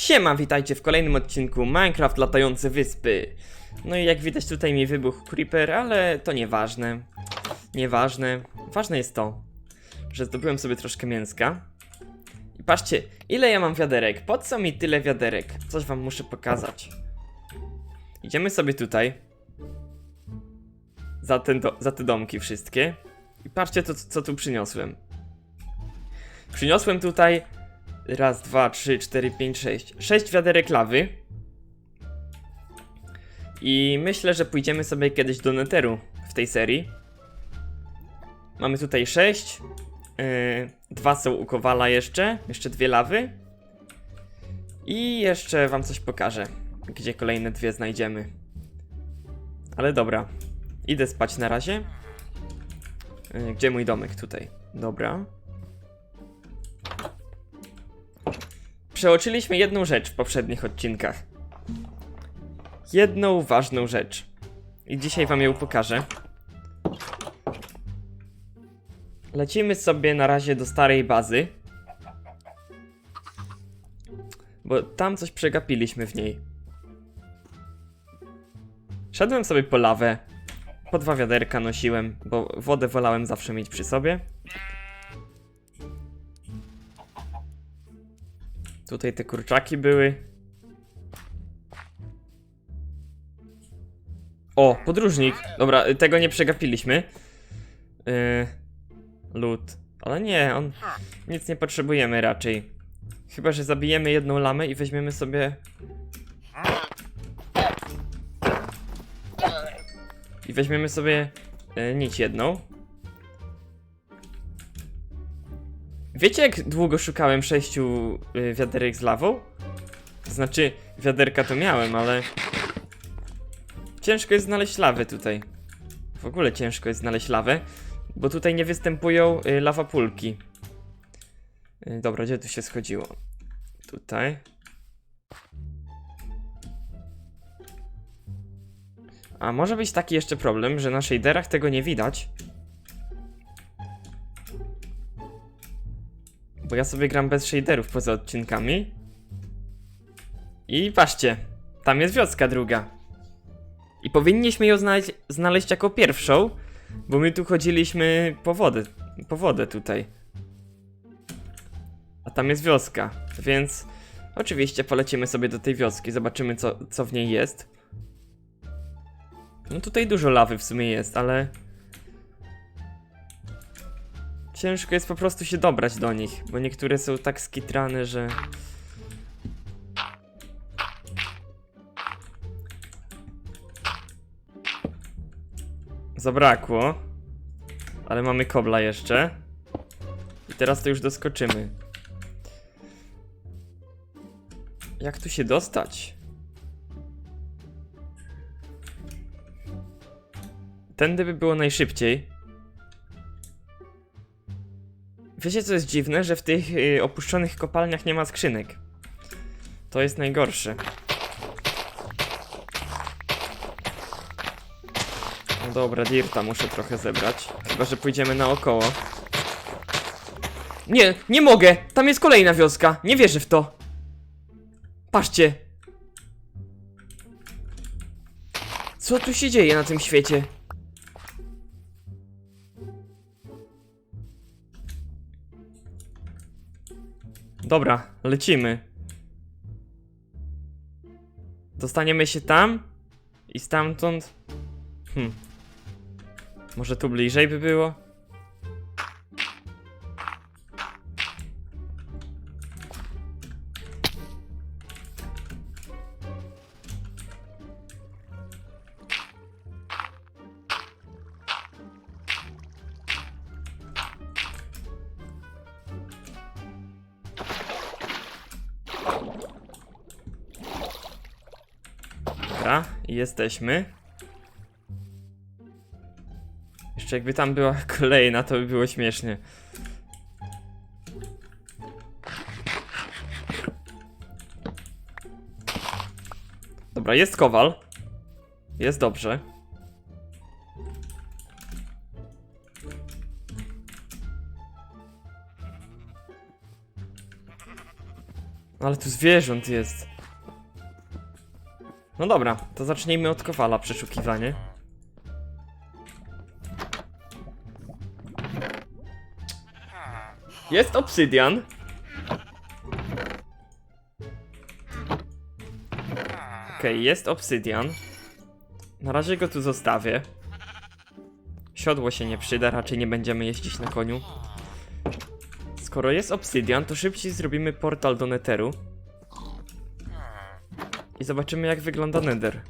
Siema, witajcie w kolejnym odcinku Minecraft Latające Wyspy. No i jak widać tutaj mi wybuchł Creeper, ale to nieważne. Nieważne. Ważne jest to, że zdobyłem sobie troszkę mięska. I patrzcie, ile ja mam wiaderek. Po co mi tyle wiaderek? Coś wam muszę pokazać. Idziemy sobie tutaj. Za, ten do, za te domki wszystkie. I patrzcie, to, co tu przyniosłem. Przyniosłem tutaj raz, dwa, trzy, cztery, pięć, sześć. Sześć wiaderek lawy. I myślę, że pójdziemy sobie kiedyś do Netheru w tej serii. Mamy tutaj sześć. Yy, dwa są u Kowala jeszcze. Jeszcze dwie lawy. I jeszcze wam coś pokażę, gdzie kolejne dwie znajdziemy. Ale dobra. Idę spać na razie. Yy, gdzie mój domek? Tutaj. Dobra. Przeoczyliśmy jedną rzecz w poprzednich odcinkach. Jedną ważną rzecz. I dzisiaj wam ją pokażę. Lecimy sobie na razie do starej bazy. Bo tam coś przegapiliśmy w niej. Szedłem sobie po lawę. Po dwa wiaderka nosiłem, bo wodę wolałem zawsze mieć przy sobie. Tutaj te kurczaki były. O, podróżnik. Dobra, tego nie przegapiliśmy. Yy, lód. Ale nie, on. Nic nie potrzebujemy raczej. Chyba, że zabijemy jedną lamę i weźmiemy sobie. I weźmiemy sobie yy, nić jedną. Wiecie, jak długo szukałem sześciu y, wiaderek z lawą? To znaczy, wiaderka to miałem, ale. Ciężko jest znaleźć lawę tutaj. W ogóle ciężko jest znaleźć lawę, bo tutaj nie występują y, lawapulki. Y, dobra, gdzie tu się schodziło? Tutaj. A może być taki jeszcze problem, że na shaderach tego nie widać. Bo ja sobie gram bez shaderów poza odcinkami. I patrzcie, tam jest wioska druga. I powinniśmy ją znaleźć, znaleźć jako pierwszą, bo my tu chodziliśmy po wodę, po wodę tutaj. A tam jest wioska, więc oczywiście polecimy sobie do tej wioski, zobaczymy co, co w niej jest. No tutaj dużo lawy w sumie jest, ale Ciężko jest po prostu się dobrać do nich, bo niektóre są tak skitrane, że... Zabrakło. Ale mamy kobla jeszcze. I teraz to już doskoczymy. Jak tu się dostać? Tędy by było najszybciej. Wiecie co jest dziwne? Że w tych y, opuszczonych kopalniach nie ma skrzynek. To jest najgorsze. No dobra, dirta muszę trochę zebrać. Chyba, że pójdziemy naokoło. Nie, nie mogę! Tam jest kolejna wioska. Nie wierzę w to. Patrzcie. Co tu się dzieje na tym świecie? Dobra, lecimy. Dostaniemy się tam i stamtąd. Hm. Może tu bliżej by było? Dobra, jesteśmy. Jeszcze jakby tam była kolejna, to by było śmiesznie. Dobra, jest kowal. Jest dobrze. Ale tu zwierząt jest. No dobra, to zacznijmy od kowala przeszukiwanie. Jest obsydian. Okej, jest obsydian. Na razie go tu zostawię. Siodło się nie przyda, raczej nie będziemy jeździć na koniu. Skoro jest obsydian, to szybciej zrobimy portal do Netheru. I zobaczymy jak wygląda Nether.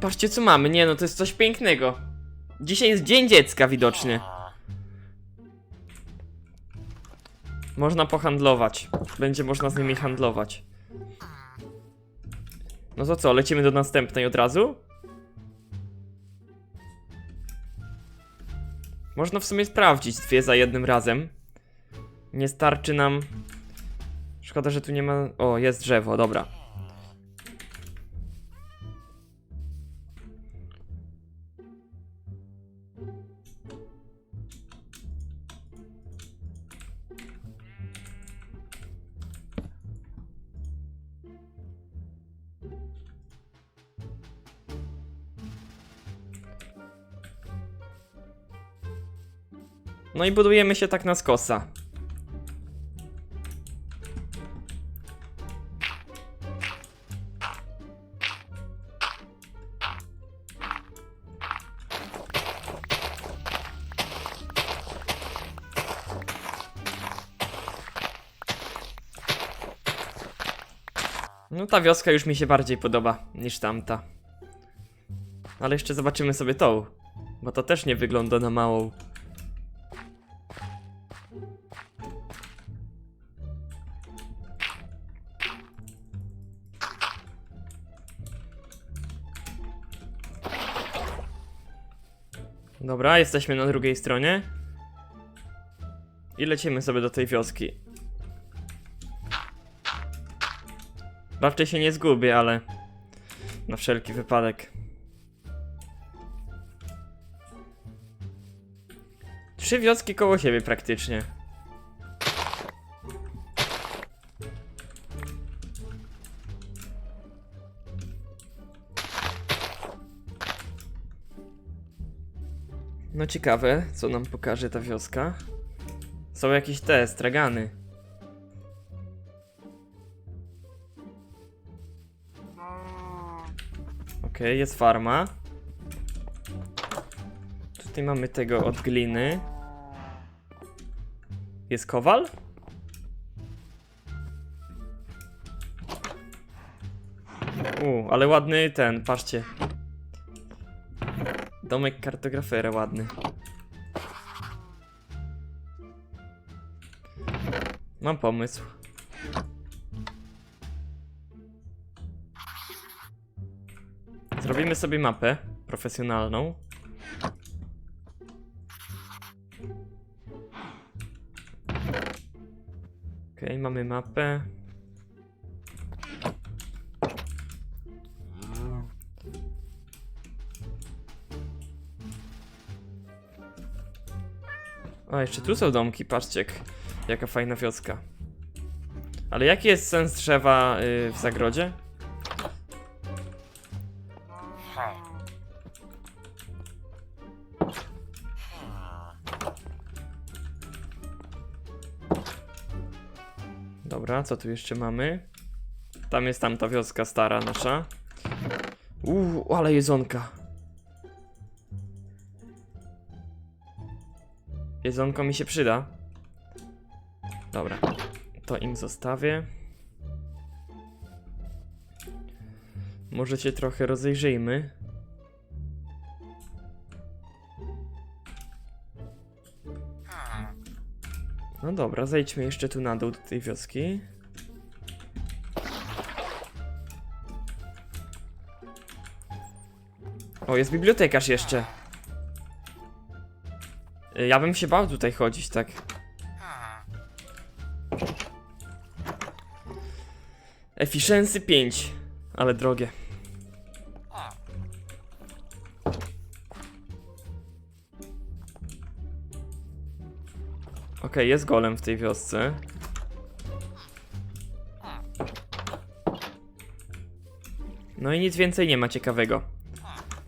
Patrzcie co mamy, nie no to jest coś pięknego. Dzisiaj jest Dzień Dziecka widocznie. Można pohandlować. Będzie można z nimi handlować. No to co, lecimy do następnej od razu? Można w sumie sprawdzić dwie za jednym razem. Nie starczy nam. Szkoda, że tu nie ma. O, jest drzewo, dobra. No i budujemy się tak na skosa. Ta wioska już mi się bardziej podoba niż tamta. Ale jeszcze zobaczymy sobie tą, bo to też nie wygląda na małą. Dobra, jesteśmy na drugiej stronie. I lecimy sobie do tej wioski. Raczej się nie zgubię, ale na wszelki wypadek. Trzy wioski koło siebie praktycznie. No ciekawe, co nam pokaże ta wioska. Są jakieś te stragany. Okej, jest farma. Tutaj mamy tego od gliny. Jest kowal? U, ale ładny ten, patrzcie. Domek kartografera ładny. Mam pomysł. Zrobimy sobie mapę profesjonalną. Okej, mamy mapę. A, jeszcze tu są domki, patrzcie, jak, jaka fajna wioska. Ale jaki jest sens drzewa y, w zagrodzie? Dobra, co tu jeszcze mamy? Tam jest tamta wioska stara nasza. Uuu, ale jedzonka. Jedzonko mi się przyda. Dobra, to im zostawię. Może się trochę rozejrzyjmy. No dobra, zejdźmy jeszcze tu na dół do tej wioski. O, jest bibliotekarz jeszcze. Ja bym się bał tutaj chodzić, tak. Efficiency 5, ale drogie. Ok, Okej, jest golem w tej wiosce. No i nic więcej nie ma ciekawego.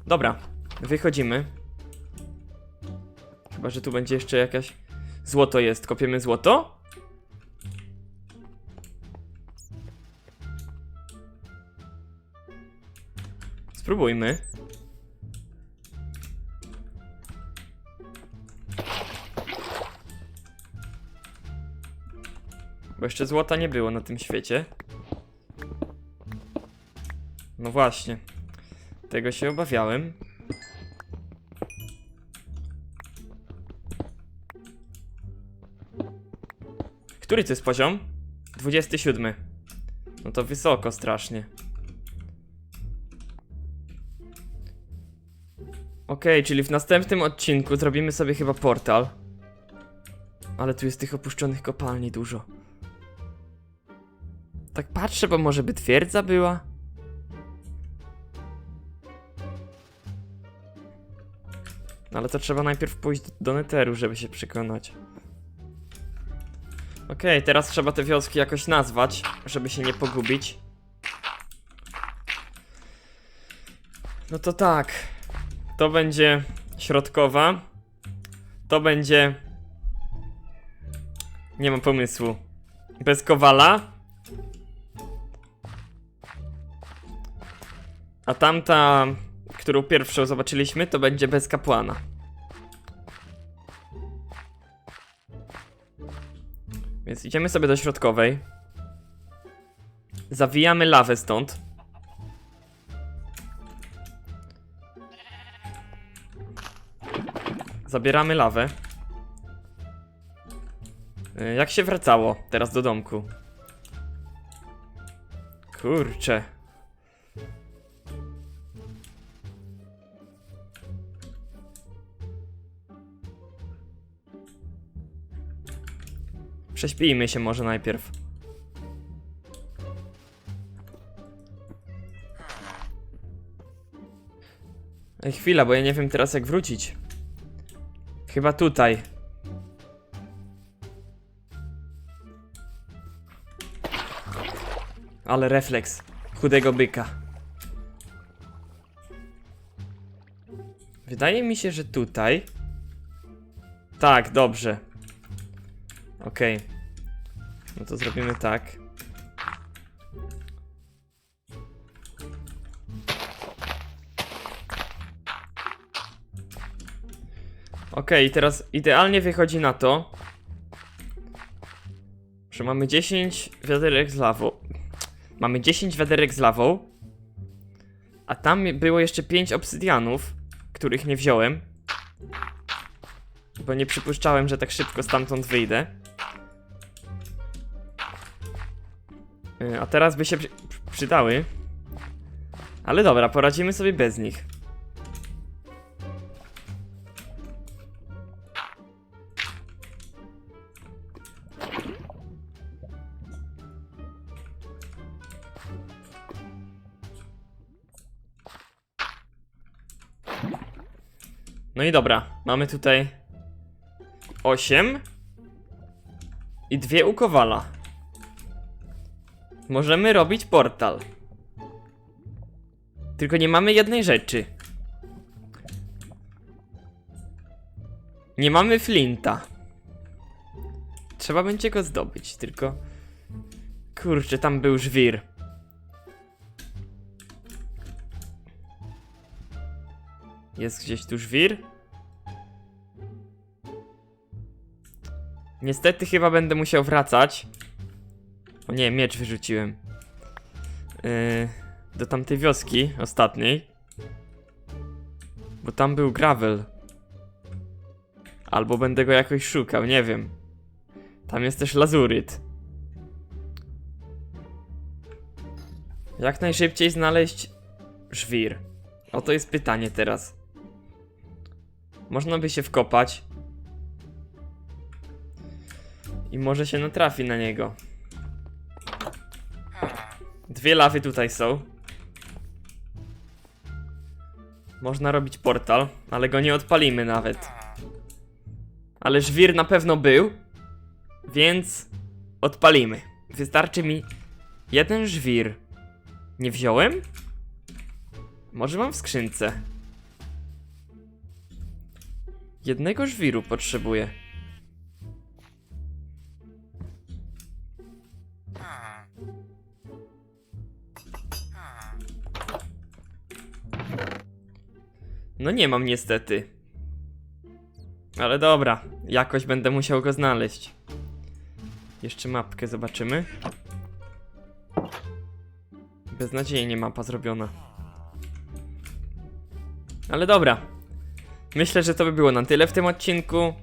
Dobra, wychodzimy. Chyba, że tu będzie jeszcze jakaś... Złoto jest. Kopiemy złoto? Spróbujmy. Bo jeszcze złota nie było na tym świecie. No właśnie. Tego się obawiałem. Który to jest poziom? 27. No to wysoko strasznie. Okej, czyli w następnym odcinku zrobimy sobie chyba portal. Ale tu jest tych opuszczonych kopalni dużo. Tak patrzę, bo może by twierdza była? No Ale to trzeba najpierw pójść do Netheru, żeby się przekonać. Okej, teraz trzeba te wioski jakoś nazwać, żeby się nie pogubić. No to tak. To będzie środkowa. To będzie. Nie mam pomysłu. Bez kowala. A tamta, którą pierwszą zobaczyliśmy, to będzie bez kapłana. Więc idziemy sobie do środkowej. Zawijamy lawę stąd. Zabieramy lawę. Y, Jak się wracało teraz do domku? Kurczę. Prześpijmy się może najpierw. Ej, chwila, bo ja nie wiem teraz jak wrócić. Chyba tutaj. Ale refleks chudego byka. Wydaje mi się, że tutaj. Tak, dobrze. Okej. No to zrobimy tak. Okej, teraz idealnie wychodzi na to, że mamy 10 wiaderek z lawą. Mamy 10 wiaderek z lawą, a tam było jeszcze 5 obsydianów, których nie wziąłem. Bo nie przypuszczałem, że tak szybko stamtąd wyjdę. A teraz by się przy przydały. Ale dobra, poradzimy sobie bez nich. No i dobra, mamy tutaj 8 i dwie u Kowala. Możemy robić portal. Tylko nie mamy jednej rzeczy. Nie mamy flinta. Trzeba będzie go zdobyć, tylko... Kurczę, tam był żwir. Jest gdzieś tu żwir? Niestety chyba będę musiał wracać. O nie, miecz wyrzuciłem. Yy, do tamtej wioski ostatniej. Bo tam był gravel. Albo będę go jakoś szukał, nie wiem. Tam jest też lazuryt. Jak najszybciej znaleźć żwir? Oto jest pytanie teraz. Można by się wkopać. I może się natrafi na niego. Dwie lawy tutaj są. Można robić portal, ale go nie odpalimy nawet. Ale żwir na pewno był. Więc odpalimy. Wystarczy mi jeden żwir. Nie wziąłem? Może mam w skrzynce. Jednego żwiru potrzebuję. No nie mam niestety. Ale dobra, jakoś będę musiał go znaleźć. Jeszcze mapkę zobaczymy. Beznadziejnie mapa zrobiona. Ale dobra. Myślę, że to by było na tyle w tym odcinku.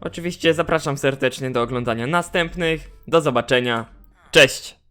Oczywiście zapraszam serdecznie do oglądania następnych. Do zobaczenia. Cześć!